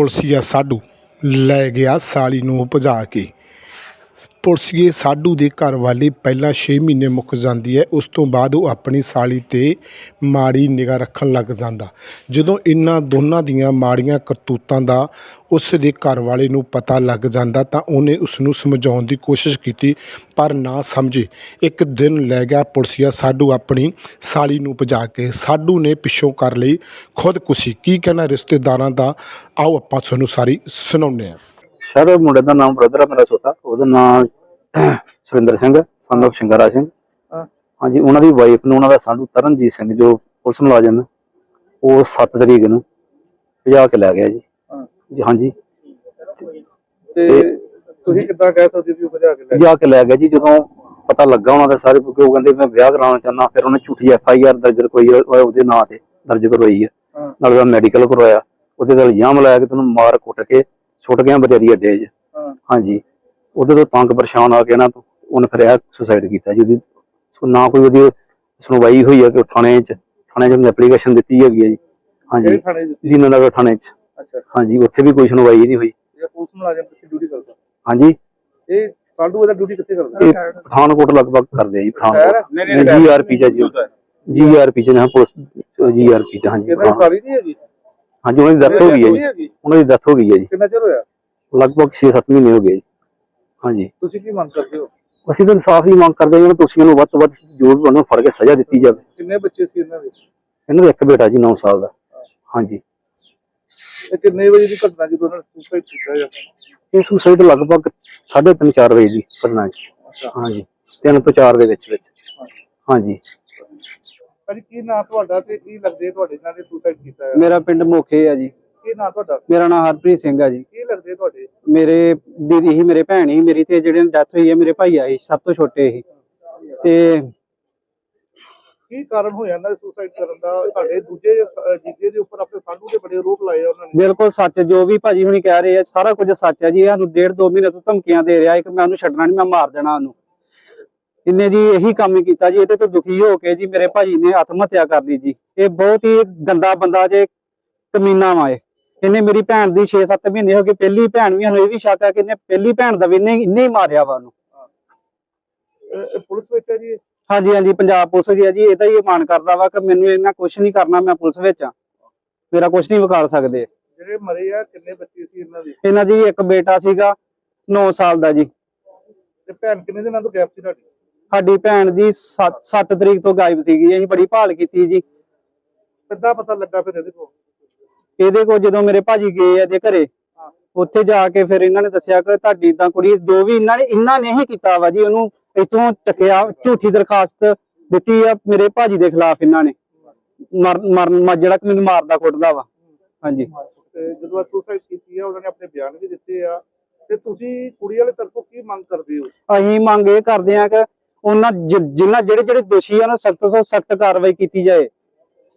ਪੁਲਸੀਆ ਸਾਡੂ ਲੈ ਗਿਆ ਸਾਲੀ ਨੂੰ ਭਜਾ ਕੇ। ਪੁਲਸੀਏ ਸਾਡੂ ਦੇ ਘਰ ਵਾਲੀ ਪਹਿਲਾਂ 6 ਮਹੀਨੇ ਮੁੱਕ ਜਾਂਦੀ ਹੈ, ਉਸ ਤੋਂ ਬਾਅਦ ਉਹ ਆਪਣੀ ਸਾਲੀ ਤੇ ਮਾੜੀ ਨਿਗਾਹ ਰੱਖਣ ਲੱਗ ਜਾਂਦਾ। ਜਦੋਂ ਇਹਨਾਂ ਦੋਨਾਂ ਦੀਆਂ ਮਾੜੀਆਂ ਕਰਤੂਤਾਂ ਦਾ ਉਸ ਦੇ ਘਰ ਵਾਲੇ ਨੂੰ ਪਤਾ ਲੱਗ ਜਾਂਦਾ ਤਾਂ ਉਹਨੇ ਉਸ ਨੂੰ ਸਮਝਾਉਣ ਦੀ ਕੋਸ਼ਿਸ਼ ਕੀਤੀ, ਪਰ ਨਾ ਸਮਝੇ। ਇੱਕ ਦਿਨ ਲੈ ਗਿਆ ਪੁਲਸੀਆ ਸਾਡੂ ਆਪਣੀ ਸਾਲੀ ਨੂੰ ਭਜਾ ਕੇ। ਸਾਡੂ ਨੇ ਪਿੱਛੋਂ ਕਰ ਲਈ ਖੁਦਕੁਸ਼ੀ। ਕੀ ਕਹਿਣਾ ਰਿਸ਼ਤੇਦਾਰਾਂ ਦਾ? ਆਓ ਆਪਾਂ ਤੁਹਾਨੂੰ ਸਾਰੀ ਸੁਣਾਉਂਦੇ ਹਾਂ। ਸਰ ਮੁੰਡੇ ਦਾ ਨਾਮ ਬ੍ਰਦਰ ਆ ਮੇਰਾ ਛੋਟਾ। ਉਹਦਾ ਨਾਮ ਸੁਰਿੰਦਰ ਸਿੰਘ of ਸ਼ਿੰਗਾਰਾ ਸਿੰਘ। ਹਾਂਜੀ ਉਹਨਾਂ ਦੀ ਵਾਈਫ ਨੂੰ ਉਹਨਾਂ ਦਾ ਸਾਡੂ ਤਰਨਜੀਤ ਸਿੰਘ ਜੋ ਪੁਲਿਸ ਮੁਲਾਜ਼ਮ ਉਹ 7 ਤਰੀਕ ਨੂੰ ਭਜਾ ਕੇ ਲੈ ਗਿਆ ਜੀ। ਹਾਂਜੀ। ਤੇ ਤੁਸੀਂ ਕਿੱਦਾਂ ਕਹਿ ਸਕਦੇ ਵੀ ਭਜਾ ਕੇ ਲੈ? ਭਜਾ ਕੇ ਲੈ ਗਿਆ ਜੀ ਜਦੋਂ ਪਤਾ ਲੱਗਾ ਉਹਨਾਂ ਦਾ ਸਾਰੇ ਕਿਉਂਕਿ ਉਹ ਕਹਿੰਦੇ ਮੈਂ ਵਿਆਹ ਕਰਾਉਣਾ ਚਾਹੁੰਦਾ ਫਿਰ ਉਹਨੇ ਝੂਠੀ ਐਫ ਆਈ ਆਰ ਦਰਜ ਉਹ ਉਹਦੇ ਨਾਂ ਤੇ ਦਰਜ ਕਰਵਾਈ ਹੈ ਹਾਂ। ਨਾਲ ਉਹਦਾ ਮੈਡੀਕਲ ਕਰਵਾਇਆ। ਉਹਦੇ ਨਾਲ ਇਲਜ਼ਾਮ ਲਾਇਆ ਕਿ ਤੈਨੂੰ ਮਾਰ ਕੁੱਟ ਕੇ ਛੁੱਟ ਗਿਆ ਬਰੇਰੀ ਅੱਡੇ 'ਚ। ਹਾਂ। ਹਾਂਜੀ। ਉਹਦੇ ਤੋਂ ਤੰਗ ਪਰੇਸ਼ਾਨ ਆ ਕੇ ਨਾ ਉਹਨੇ ਫਿਰ ਇਹ ਸੁਸਾਈਡ ਕੀਤਾ ਜੀ। ਉਹਦੀ ਸੋ ਨਾ ਕੋਈ ਉਹਦੀ ਸੁਣਵਾਈ ਹੋਈ ਹੈ ਕਿ ਥਾਣੇ 'ਚ ਥਾਣੇ 'ਚ ਐਪਲੀਕੇਸ਼ਨ ਦਿੱਤੀ ਹੈਗੀ ਹੈ ਜੀ। ਹਾਂਜੀ। ਥਾਣੇ ਦਿੱਤੀ ਦੀਨਾਨਗਰ ਥਾਣੇ 'ਚ। ਅੱਛਾ। ਹਾਂਜੀ ਉੱਥੇ ਵੀ ਕੋਈ ਸੁਣਵਾਈ ਨਹੀਂ ਹੋਈ। ਇਹ ਪੁਲਿਸ ਮੁਲਾਜ਼ਮ ਕਿੱਥੇ ਡਿਊਟੀ ਕਰਦਾ। ਹਾਂਜੀ। ਇਹ ਸਾਡੂ ਇਹਦਾ ਡਿਊਟੀ ਕਿੱਥੇ ਇਹ ਕਰਦਾ ਪਠਾਨਕੋਟ ਲਗਭਗ ਕਰਦੇ ਆ ਜੀ? ਪਠਾਨਕੋਟ। ਜੀਆਰਪੀ ਚ ਜੀ। ਜੀਆਰਪੀ ਚ ਨਾ ਪੁਲਿਸ ਜੀਆਰਪੀ ਚ ਹਾਂਜੀ। ਕਿਹਦਾ ਸਾਰੀ ਨਹੀਂ ਹੈਗੀ? ਹਾਂਜੀ ਉਹਨਾਂ ਦੀ ਡੈਥ ਹੋ ਗਈ ਹੈ ਜੀ। ਹੈਗੀ। ਉਹਨਾਂ ਦੀ ਡੈਥ ਹੋ ਗਈ ਹੈ ਜੀ। ਕਿੰਨਾ ਚਿਰ ਹੋਇਆ? ਲਗਭਗ 6-7 ਮਹੀਨੇ ਹੋ ਗਏ ਜੀ। ਹਾਂਜੀ। ਤੁਸੀਂ ਕੀ ਮੰਗ ਕਰਦੇ ਹੋ? ਅਸੀਂ ਤਾਂ ਇਨਸਾਫ ਹੀ ਮੰਗ ਕਰਦੇ ਹਾਂ ਕਿ ਤੁਸੀਂ ਉਹਨੂੰ ਵੱਧ ਤੋਂ ਵੱਧ ਜੋ ਵੀ ਉਹਨੂੰ ਫੜ ਕੇ ਸਜ਼ਾ ਦਿੱਤੀ ਜਾਵੇ। ਕਿੰਨੇ ਬੱਚੇ ਸੀ ਇਹਨਾਂ ਦੇ? ਇਹਨਾਂ ਦਾ ਇੱਕ ਬੇਟਾ ਜੀ 9 ਸਾਲ ਦਾ। ਹਾਂਜੀ। ਇਹ ਕਿੰਨੇ ਵਜੇ ਦੀ ਘਟਨਾ ਜਦੋਂ ਉਹਨਾਂ ਨੇ ਸੁਸਾਈਡ ਕੀਤਾ ਜਾਂ ਇਹ ਸੁਸਾਈਡ ਲਗਭਗ 3:30 4 ਵਜੇ ਦੀ ਘਟਨਾ ਹੈ ਹਾਂਜੀ। 3 ਤੋਂ 4 ਦੇ ਵਿੱਚ ਵਿੱਚ। ਹਾਂਜੀ। ਭਾਜੀ ਕੀ ਨਾਂ ਤੁਹਾਡਾ ਤੇ ਕੀ ਲੱਗਦੇ ਤੁਹਾਡੇ ਨਾਲ ਨੇ ਸੁਸਾਈਡ ਕੀਤਾ ਹੈ ਮੇਰਾ ਪਿੰਡ ਮੋਖੇ ਆ ਜੀ। ਕੀ ਨਾਂ ਤੁਹਾਡਾ? ਮੇਰਾ ਨਾਮ ਹਰਪ੍ਰੀਤ ਸਿੰਘ ਆ ਜੀ। ਕੀ ਲੱਗਦੇ ਤੁਹਾਡੇ? ਮੇਰੇ ਦੀਦੀ ਹੀ ਮੇਰੇ ਭੈਣ ਹੀ ਮੇਰੀ ਤੇ ਜਿਹੜੇ ਡੈਥ ਹੋਈ ਹੈ ਮੇਰੇ ਭਾਈ ਆਏ ਸਭ ਤੋਂ ਛੋਟੇ ਹੀ ਤੇ ਕੀ ਕਾਰਨ ਹੋਇਆ ਇਹਨਾਂ ਦੇ ਸੁਸਾਈਡ ਕਰਨ ਦਾ? ਤੁਹਾਡੇ ਦੂਜੇ ਅਹ, ਜੀਜੇ ਦੇ ਉੱਪਰ ਆਪਣੇ ਸਾਡੂ ਦੇ ਬੜੇ ਆਰੋਪ ਲਾਏ ਆ ਉਹਨਾਂ ਨੇ। ਬਿਲਕੁਲ ਸੱਚ ਜੋ ਵੀ ਭਾਜੀ ਹੁਣੀ ਕਹਿ ਰਹੇ ਆ ਸਾਰਾ ਕੁਝ ਸੱਚ ਜੀ ਇਹ ਸਾਨੂੰ ਡੇਢ ਦੋ ਮਹੀਨੇ ਤੋਂ ਧਮਕੀਆਂ ਦੇ ਰਿਹਾ ਹੈ ਕਿ ਮੈਂ ਉਹਨੂੰ ਛੱਡਣਾ ਨਹੀਂ ਮੈਂ ਮਾਰ ਦੇਣਾ ਉਹਨੂੰ। ਇਹਨੇ ਜੀ ਇਹੀ ਕੰਮ ਕੀਤਾ ਜੀ ਇਹਦੇ ਤੋਂ ਦੁਖੀ ਹੋ ਕੇ ਜੀ ਮੇਰੇ ਭਾਜੀ ਨੇ ਆਤਮ ਹੱਤਿਆ ਕਰ ਲਈ ਜੀ। ਇਹ ਬਹੁਤ ਹੀ ਗੰਦਾ ਬੰਦਾ ਜੇ ਕਮੀਨਾ ਵਾ ਇਹ। ਇਹਨੇ ਮੇਰੀ ਭੈਣ ਦੀ 6-7 ਮਹੀਨੇ ਹੋ ਗਏ ਪਹਿਲੀ ਭੈਣ ਵੀ ਸਾਨੂੰ ਇਹ ਵੀ ਸ਼ੱਕ ਕਿ ਇਹਨੇ ਪਹਿਲੀ ਭੈਣ ਦਾ ਵੀ ਇਹਨੇ ਇਹਨੇ ਹੀ ਮਾਰਿਆ ਵਾ ਉਹਨੂੰ। ਪੁਲਿਸ ਵਿੱਚ ਹੈ ਜੀ ਇਹ? ਹਾਂਜੀ ਹਾਂਜੀ ਪੰਜਾਬ ਪੁਲਿਸ ਜੀ ਹੈ ਜੀ ਇਹਦਾ ਹੀ ਮਾਣ ਕਰਦਾ ਵਾ ਕਿ ਮੈਨੂੰ ਇਹਨਾਂ ਕੁਝ ਨਹੀਂ ਕਰਨਾ ਮੈਂ ਪੁਲਿਸ ਵਿੱਚ ਆ। ਮੇਰਾ ਕੁਝ ਨਹੀਂ ਵਿਖਾਲ ਸਕਦੇ। ਜਿਹੜੇ ਮਰੇ ਆ ਕਿੰਨੇ ਬੱਚੇ ਸੀ ਇਹਨਾਂ ਦੇ? ਇਹਨਾਂ ਦੀ ਇੱਕ ਬੇਟਾ ਸੀਗਾ 9 ਸਾਲ ਦਾ ਜੀ। ਤੇ ਭੈਣ ਕਿੰਨੇ ਦਿਨਾਂ ਤੋਂ ਗੈਪ ਸੀ ਤੁਹਾਡੀ? ਸਾਡੀ ਭੈਣ ਦੀ 7 ਤਰੀਕ ਤੋਂ ਗਾਇਬ ਸੀਗੀ ਅਸੀਂ ਬੜੀ ਭਾਲ ਕੀਤੀ ਜੀ। ਕਿੱਦਾਂ ਪਤਾ ਲੱਗਾ ਫਿਰ ਇਹਦੇ ਕੋਲ? ਇਹਦੇ ਕੋਲ ਜਦੋਂ ਮੇਰੇ ਭਾਜੀ ਗਏ ਆ ਦੇ ਘਰੇ। ਉੱਥੇ ਜਾ ਕੇ ਫਿਰ ਇਹਨਾਂ ਨੇ ਦੱਸਿਆ ਕਿ ਤੁਹਾਡੀ ਤਾਂ ਕੁੜੀ ਜੋ ਵੀ ਇਹਨਾਂ ਨੇ ਇਹਨਾਂ ਨੇ ਹੀ ਕੀਤਾ ਵਾ ਜੀ ਉਹਨੂੰ ਇੱਥੋਂ ਚੱਕਿਆ ਝੂਠੀ ਦਰਖਾਸਤ ਦਿੱਤੀ ਆ ਮੇਰੇ ਭਾਜੀ ਦੇ ਖਿਲਾਫ ਇਹਨਾਂ ਨੇ। ਮਰ ਮਰਨ ਜਿਹੜਾ ਕਿ ਮੈਨੂੰ ਮਾਰਦਾ ਕੁੱਟਦਾ ਵਾ। ਹਾਂਜੀ। ਤੇ ਜਦੋਂ ਸੁਸਾਈਡ ਕੀਤੀ ਆ ਉਹਨਾਂ ਨੇ ਆਪਣੇ ਬਿਆਨ ਵੀ ਦਿੱਤੇ ਆ। ਤੇ ਤੁਸੀਂ ਕੁੜੀ ਵਾਲੇ ਤਰਫੋਂ ਕੀ ਮੰਗ ਕਰਦੇ ਹੋ? ਅਸੀਂ ਮੰਗ ਇਹ ਕਰਦੇ ਹਾਂ ਕਿ ਉਹਨਾਂ ਜਿਨ੍ਹਾਂ ਜਿਹੜੇ ਜਿਹੜੇ ਦੋਸ਼ੀ ਆ ਉਹਨਾਂ ਸਖਤ ਤੋਂ ਸਖਤ ਕਾਰਵਾਈ ਕੀਤੀ ਜਾਏ।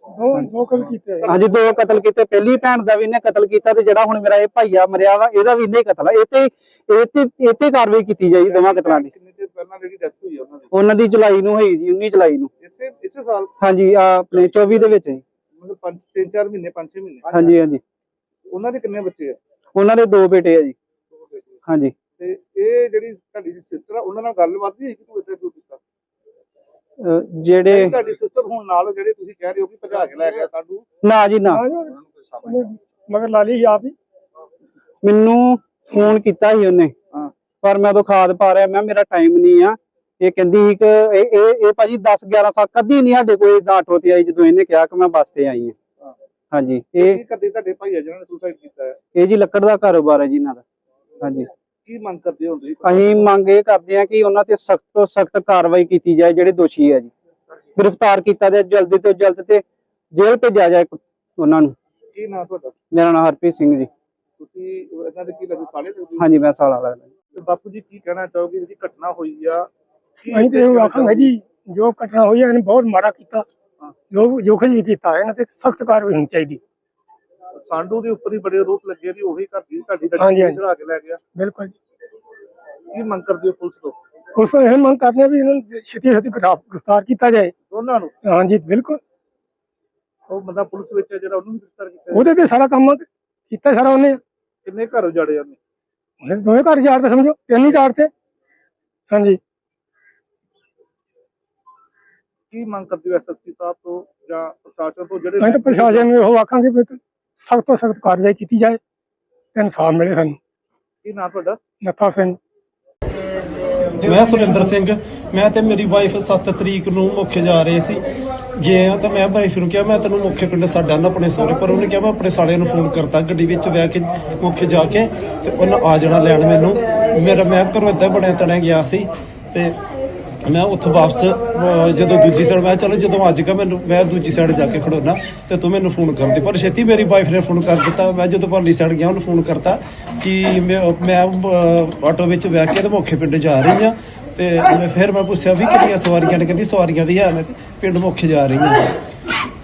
ਦੋ ਕੀਤੇ ਹਾਂਜੀ ਦੋ ਕਤਲ ਕੀਤੇ। ਪਹਿਲੀ ਭੈਣ ਦਾ ਵੀ ਇਹਨੇ ਕਤਲ ਕੀਤਾ ਤੇ ਜਿਹੜਾ ਹੁਣ ਮੇਰਾ ਇਹ ਭਾਈਆ ਮਰਿਆ ਵਾ ਇਹਦਾ ਵੀ ਇਹਨੇ ਹੀ ਕਤਲ ਆ। ਇਹ ਤੇ ਇਹ ਤੇ ਇਹ ਤੇ ਕਾਰਵਾਈ ਕੀਤੀ ਜਾਈ ਦੋਵਾਂ ਕਤਲਾਂ ਦੀ। ਕਿੰਨੇ ਚਿਰ ਪਹਿਲਾਂ ਜਿਹੜੀ ਡੈਥ ਹੋਈ ਆ ਉਹਨਾਂ ਦੀ? ਉਹਨਾਂ ਦੀ ਜੁਲਾਈ ਨੂੰ ਹੋਈ ਜੀ 19 ਜੁਲਾਈ ਨੂੰ। ਇਸੇ ਇਸੇ ਸਾਲ? ਹਾਂਜੀ ਆ ਆਪਣੇ 24 ਦੇ ਵਿੱਚ ਜੀ। ਮਤਲਬ 5 3 4 ਮਹੀਨੇ 5 6 ਮਹੀਨੇ? ਹਾਂਜੀ ਹਾਂਜੀ। ਉਹਨਾਂ ਦੇ ਕਿੰਨੇ ਬੱਚੇ ਆ? ਉਹਨਾਂ ਦੇ ਦੋ ਬੇਟੇ ਆ ਜੀ। ਹਾਂਜੀ। ਤੇ ਇਹ ਜਿਹੜੀ ਤੁਹਾਡੀ ਸਿਸਟਰ ਆ ਉਹਨਾਂ ਨਾਲ ਗੱਲਬਾਤ ਵੀ ਹੋਈ ਕਿ ਤੂੰ ਇੱਥੇ ਕਿਉਂ ਕੀਤਾ? ਅਹ ਜਿਹੜੇ ਤੁਹਾਡੀ ਸਿਸਟਰ ਹੁਣ ਨਾਲ ਜਿਹੜੇ ਤੁਸੀਂ ਕਹਿ ਰਹੇ ਹੋ ਕਿ ਭਜਾ ਕੇ ਲੈ ਗਿਆ ਸਾਡੂ ਨਾ ਜੀ ਨਾ। ਮਗਰ ਲਾ ਲਈ ਆਪ ਹੀ। ਮੈਨੂੰ ਫੋਨ ਕੀਤਾ ਸੀ ਉਹਨੇ। ਹਾਂ। ਪਰ ਮੈਂ ਉਦੋਂ ਖਾਦ ਪਾ ਰਿਹਾ ਮੈਂ ਮੇਰਾ ਟਾਈਮ ਨਹੀਂ ਆ। ਇਹ ਕਹਿੰਦੀ ਸੀ ਕਿ ਇਹ ਇਹ ਇਹ ਭਾਜੀ 10 11 ਸਾਲ ਕਦੀ ਨਹੀਂ ਸਾਡੇ ਕੋਈ ਇਦਾਂ ਆਟੋ ਤੇ ਆਈ ਜਦੋਂ ਇਹਨੇ ਕਿਹਾ ਕਿ ਮੈਂ ਬੱਸ ਤੇ ਆਈ ਹਾਂ। ਹਾਂਜੀ ਇਹ ਇਹ ਕਦੇ ਤੁਹਾਡੇ ਭਾਈ ਆ ਜਿਹਨਾਂ ਨੇ ਸੁਸਾਈਡ ਕੀਤਾ ਹੈ? ਇਹ ਜੀ ਲੱਕੜ ਦਾ ਕਾਰੋਬਾਰ ਹੈ ਜੀ ਇਹਨਾਂ ਦਾ। ਹਾਂਜੀ। ਕੀ ਮੰਗ ਕਰਦੇ ਹੋ ਤੁਸੀਂ? ਅਸੀਂ ਮੰਗ ਇਹ ਕਰਦੇ ਹਾਂ ਕਿ ਉਹਨਾਂ ਤੇ ਸਖਤ ਤੋਂ ਸਖਤ ਕਾਰਵਾਈ ਕੀਤੀ ਜਾਏ ਜਿਹੜੇ ਦੋਸ਼ੀ ਹੈ ਜੀ। ਗ੍ਰਿਫਤਾਰ ਕੀਤਾ ਜਾਏ ਜਲਦੀ ਤੋਂ ਜਲਦ ਤੇ ਜੇਲ੍ਹ ਭੇਜਿਆ ਜਾਏ ਉਹਨਾਂ ਨੂੰ। ਕੀ ਨਾਂ ਤੁਹਾਡਾ? ਮੇਰਾ ਨਾਮ ਹਰਪ੍ਰੀਤ ਸਿੰਘ ਜੀ। ਤੁਸੀਂ ਇਹਨਾਂ ਦੇ ਕੀ ਲੱਗੂ ਸਾਲੇ ਲੱਗੂ ਹਾਂਜੀ ਮੈਂ ਸਾਲਾ ਲੱਗਦਾ ਤੇ ਬਾਪੂ ਜੀ ਕੀ ਕਹਿਣਾ ਚਾਹੋਗੇ ਜਿਹੜੀ ਘਟਨਾ ਹੋਈ ਆ? ਅਸੀਂ ਤੇ ਉਹ ਆਖਾਂਗੇ ਜੀ ਜੋ ਘਟਨਾ ਹੋਈ ਹੈ ਇਹਨੇ ਬਹੁਤ ਮਾੜਾ ਕੀਤਾ। ਜੋ ਜੋ ਕੁਝ ਵੀ ਕੀਤਾ ਇਹਨਾਂ ਤੇ ਸਖਤ ਕਾਰਵਾਈ ਹੋਣੀ ਚਾਹੀਦੀ। ਸਾਂਡੂ ਦੇ ਉੱਪਰ ਹੀ ਬੜੇ ਰੋਪ ਲੱਗੇ ਨੇ ਉਹੀ ਘਰ ਦੀ ਤੁਹਾਡੀ ਹਾਂਜੀ, ਗੱਡੀ ਹਾਂਜੀ। ਚੜਾ ਕੇ ਲੈ ਗਿਆ। ਬਿਲਕੁਲ ਜੀ। ਕੀ ਮੰਗ ਕਰਦੇ ਹੋ ਪੁਲਿਸ ਤੋਂ? ਉਸ ਤੋਂ ਇਹ ਮੰਗ ਕਰਨੇ ਵੀ ਇਹਨਾਂ ਨੂੰ ਛੇਤੀ ਛੇਤੀ ਗ੍ਰਿਫਤਾਰ ਗ੍ਰਿਫਤਾਰ ਕੀਤਾ ਜਾਏ। ਦੋਨਾਂ ਨੂੰ? ਹਾਂਜੀ ਬਿਲਕੁਲ। ਉਹ ਬੰਦਾ ਪੁਲਿਸ ਵਿੱਚ ਹੈ ਜਿਹੜਾ ਉਹਨੂੰ ਵੀ ਗ੍ਰਿਫਤਾਰ ਕੀਤਾ। ਉਹਦੇ ਤੇ ਸਾਰਾ ਕੰਮ ਕੀਤਾ ਸਾਰਾ ਉਹਨੇ। ਕਿੰਨੇ ਘਰ ਉਜਾੜੇ ਜਾਂਦੇ ਉਹਨੇ? ਦੋਵੇਂ ਘਰ ਜਾੜਦੇ ਸਮਝੋ ਤਿੰਨ ਹੀ ਜਾੜਦੇ ਹਾਂਜੀ। ਕੀ ਮੰਗ ਕਰਦੇ ਹੋ ਐਸਐਸਪੀ ਸਾਹਿਬ ਤੋਂ ਜਾਂ ਪ੍ਰਸ਼ਾਸਨ ਤੋਂ ਜਿਹੜੇ ਅਸੀਂ ਤਾਂ ਪ੍ਰਸ਼ਾਸਨ ਨੂੰ ਇਹੋ ਆਖਾਂਗੇ ਵੀ ਸਖਤ ਤੋਂ ਸਖਤ ਕਾਰਵਾਈ ਕੀਤੀ ਜਾਏ ਤੇ ਇਨਸਾਫ ਮਿਲੇ ਸਾਨੂੰ। ਕੀ ਨਾਂ ਤੁਹਾਡਾ? ਨੱਥਾ ਸਿੰਘ। ਮੈਂ ਸੁਰਿੰਦਰ ਸਿੰਘ ਮੈਂ ਤੇ ਮੇਰੀ ਵਾਈਫ 7 ਤਰੀਕ ਨੂੰ ਮੁੱਖੇ ਜਾ ਰਹੇ ਸੀ। ਗਏ ਆ ਤਾਂ ਮੈਂ ਵਾਈਫ ਨੂੰ ਕਿਹਾ ਮੈਂ ਤੈਨੂੰ ਮੁੱਖੇ ਪਿੰਡ ਸਾਡਾ ਨਾ ਆਪਣੇ ਸਹੁਰੇ ਪਰ ਉਹਨੇ ਕਿਹਾ ਮੈਂ ਆਪਣੇ ਸਾਲੇ ਨੂੰ ਫੋਨ ਕਰਤਾ ਗੱਡੀ ਵਿੱਚ ਬਹਿ ਕੇ ਮੁੱਖੇ ਜਾ ਕੇ ਤੇ ਉਹਨੇ ਆ ਜਾਣਾ ਲੈਣ ਮੈਨੂੰ। ਮੇਰਾ ਮੈਂ ਘਰੋਂ ਏਦਾਂ ਬਣਿਆ ਤਣਿਆ ਗਿਆ ਸੀ ਤੇ ਮੈਂ ਉੱਥੋਂ ਵਾਪਸ ਅਹ, ਜਦੋਂ ਦੂਜੀ ਸਾਈਡ ਮੈਂ ਕਿਹਾ ਚਲੋ ਜਦੋਂ ਅੱਜ ਕਾ ਮੈਨੂੰ ਮੈਂ ਦੂਜੀ ਸਾਈਡ ਜਾ ਕੇ ਖੜੋਨਾ ਤੇ ਤੂੰ ਮੈਨੂੰ ਫੋਨ ਕਰ ਦੇ। ਪਰ ਛੇਤੀ ਮੇਰੀ ਵਾਈਫ ਨੇ ਫੋਨ ਕਰ ਦਿੱਤਾ। ਮੈਂ ਜਦੋਂ ਪਰਲੀ ਸਾਈਡ ਗਿਆ ਉਹਨੂੰ ਫੋਨ ਕਰਤਾ ਕਿ ਮੈਂ ਮੈਂ ਅਹ, ਆਟੋ ਵਿੱਚ ਬਹਿ ਕੇ ਤੇ ਮੁੱਖੇ ਪਿੰਡ ਜਾ ਰਹੀ ਹਾਂ। ਤੇ ਮੈਂ ਫਿਰ ਮੈਂ ਪੁੱਛਿਆ ਵੀ ਕਿੰਨੀਆਂ ਸਵਾਰੀਆਂ ਨੇ? ਕਹਿੰਦੀ ਸਵਾਰੀਆਂ ਵੀ ਹਨ ਪਿੰਡ ਮੁੱਖੇ ਜਾ ਰਹੀਆਂ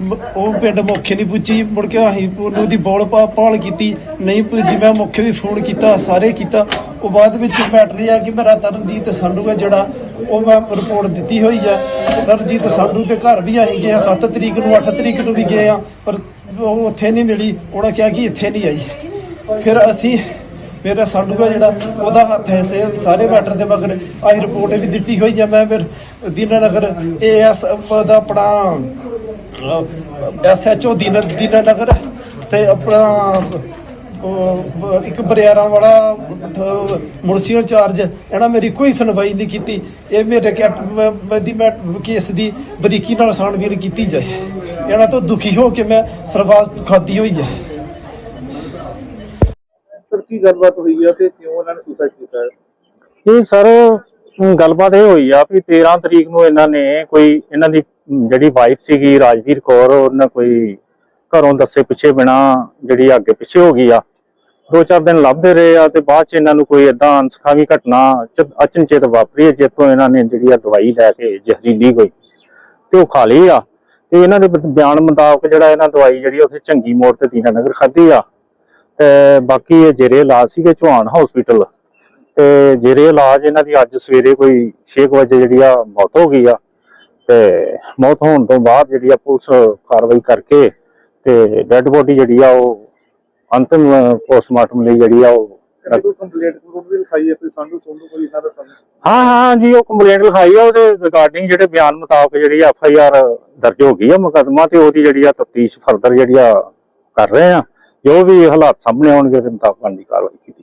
ਮ- ਉਹ ਪਿੰਡ ਮੌਖੇ ਨਹੀਂ ਪੁੱਜੀ ਮੁੜ ਕੇ ਅਸੀਂ ਉਹਨੂੰ ਦੀ ਬੋਲ ਪਾ ਪਾਲ ਕੀਤੀ। ਨਹੀਂ ਪੁੱਜੀ। ਮੈਂ ਮੁੱਖੇ ਵੀ ਫੋਨ ਕੀਤਾ ਸਾਰੇ ਕੀਤਾ। ਉਹ ਬਾਅਦ ਵਿੱਚ ਮੈਟਰ ਆ ਕਿ ਮੇਰਾ ਤਰਨਜੀਤ ਸੰਧੂ ਹੈ ਜਿਹੜਾ ਉਹ ਮੈਂ ਰਿਪੋਰਟ ਦਿੱਤੀ ਹੋਈ ਆ ਤਰਨਜੀਤ ਸੰਧੂ ਦੇ ਘਰ ਵੀ ਅਸੀਂ ਗਏ 7 ਤਰੀਕ ਨੂੰ 8 ਤਰੀਕ ਨੂੰ ਵੀ ਗਏ ਆ ਪਰ ਉਹ ਉੱਥੇ ਨਹੀਂ ਮਿਲੀ। ਉਹਨਾਂ ਕਿਹਾ ਕਿ ਇੱਥੇ ਨਹੀਂ ਆਈ। ਫਿਰ ਅਸੀਂ ਮੇਰਾ ਸਾਡੂਗਾ ਜਿਹੜਾ, ਉਹਦਾ ਹੱਥ ਹੈ ਸੇ ਸਾਰੇ ਮੈਟਰ ਦੇ ਮਗਰ ਆਈ ਰਿਪੋਰਟ ਵੀ ਦਿੱਤੀ ਹੋਈ ਆ ਮੈਂ ਫਿਰ ਦੀਨਾ ਦੀਨਾਨਗਰ ਏਐਸ ਦਾ ਆਪਣਾ ਐਸਐਚਓ ਦੀਨ ਦੀਨਾਨਗਰ ਤੇ ਆਪਣਾ ਇੱਕ ਬਰਿਆਰਾਂ ਵਾਲਾ ਅਹ, ਮੁਨਸੀ ਇੰਚਾਰਜ ਇਹਨਾਂ ਮੇਰੀ ਕੋਈ ਸੁਣਵਾਈ ਨਹੀਂ ਕੀਤੀ। ਇਹ ਮੇਰੇ ਦੀ ਮੈਂ ਕੇਸ ਦੀ ਬਰੀਕੀ ਨਾਲ ਛਾਣਬੀਨ ਕੀਤੀ ਜਾਏ। ਇਹਨਾਂ ਤੋਂ ਦੁਖੀ ਹੋ ਕੇ ਮੈਂ ਸਰਵਾਸ ਖਾਦੀ ਹੋਈ ਹੈ। ਸਰ ਕੀ ਗੱਲਬਾਤ ਹੋਈ ਹੈ ਤੇ ਕਿਉਂ ਉਹਨਾਂ ਨੇ ਸੁਸਾਈਡ ਕੀਤਾ ਇਹ ਸਰ ਗੱਲਬਾਤ ਇਹ ਹੋਈ ਆ ਵੀ 13 ਤਰੀਕ ਨੂੰ ਇਹਨਾਂ ਨੇ ਕੋਈ ਇਹਨਾਂ ਦੀ ਜਿਹੜੀ ਵਾਈਫ ਸੀਗੀ ਰਾਜਵੀਰ ਕੌਰ ਉਹਨਾਂ ਕੋਈ ਘਰੋਂ ਦੱਸੇ ਪਿੱਛੇ ਬਿਨਾ ਜਿਹੜੀ ਅੱਗੇ ਪਿੱਛੇ ਹੋ ਗਈ ਆ ਦੋ ਚਾਰ ਦਿਨ ਲੱਭਦੇ ਰਹੇ ਆ ਤੇ ਬਾਅਦ ਚ ਇਹਨਾਂ ਨੂੰ ਕੋਈ ਇਦਾਂ ਅਨਸਖਾਵੀ ਘਟਨਾ ਅਚਨਚੇਤ ਵਾਪਰੀ ਹੈ, ਜਿੱਥੋਂ ਇਹਨਾਂ ਨੇ ਜਿਹੜੀ ਆ ਦਵਾਈ ਲੈ ਕੇ ਜ਼ਹਿਰੀਲੀ ਹੋਈ ਤੇ ਉਹ ਖਾ ਲਈ ਆ। ਤੇ ਇਹਨਾਂ ਦੇ ਬਿਆਨ ਮੁਤਾਬਕ ਜਿਹੜਾ ਇਹਨਾਂ ਦਵਾਈ ਜਿਹੜੀ ਉੱਥੇ ਚੰਗੀ ਮੋੜ ਤੇ ਦੀਨਾਨਗਰ ਖਾਧੀ ਆ। ਤੇ ਬਾਕੀ ਇਹ ਜੇਰੇ ਇਲਾਜ ਸੀਗੇ ਚੌਹਾਨ ਹਸਪੀਟਲ ਤੇ ਜੇਰੇ ਇਲਾਜ ਇਹਨਾਂ ਦੀ ਅੱਜ ਸਵੇਰੇ ਕੋਈ 6 ਵਜੇ ਜਿਹੜੀ ਆ ਮੌਤ ਹੋ ਗਈ ਆ। ਤੇ ਮੌਤ ਹੋਣ ਤੋਂ ਬਾਅਦ ਜਿਹੜੀ ਆ ਪੁਲਿਸ ਕਾਰਵਾਈ ਕਰਕੇ ਤੇ ਡੈੱਡ ਬੋਡੀ ਜਿਹੜੀ ਆ ਉਹ ਅੰਤਿਮ ਪੋਸਟਮਾਰਟਮ ਲਈ ਜਿਹੜੀ ਆ ਉਹ ਕਹਿੰਦੇ ਕੋਈ ਕੰਪਲੇਂਟ ਕਰੂਟ ਵੀ ਲਿਖਾਈ ਹੈ ਕੋਈ ਸਾਨੂੰ ਤੁਹਾਨੂੰ ਕੋਈ ਇਹਨਾਂ ਦਾ ਸਾਨੂੰ ਹਾਂ ਹਾਂ ਜੀ ਉਹ ਕੰਪਲੇਂਟ ਲਿਖਾਈ ਆ ਉਹਦੇ ਰਿਗਾਰਡਿੰਗ ਜਿਹੜੇ ਬਿਆਨ ਮੁਤਾਬਕ ਜਿਹੜੀ ਐਫ ਆਈ ਆਰ ਦਰਜ ਹੋ ਗਈ ਆ ਮੁਕੱਦਮਾ ਤੇ ਉਹਦੀ ਜਿਹੜੀ ਆ ਤਫਤੀਸ਼ ਫਰਦਰ ਜਿਹੜੀ ਆ ਕਰ ਰਹੇ ਆ। ਜੋ ਵੀ ਹਾਲਾਤ ਸਾਹਮਣੇ ਆਉਣਗੇ ਉਹਦੇ ਮੁਤਾਬਕ ਬਣਦੀ ਕਾਰਵਾਈ ਕੀਤੀ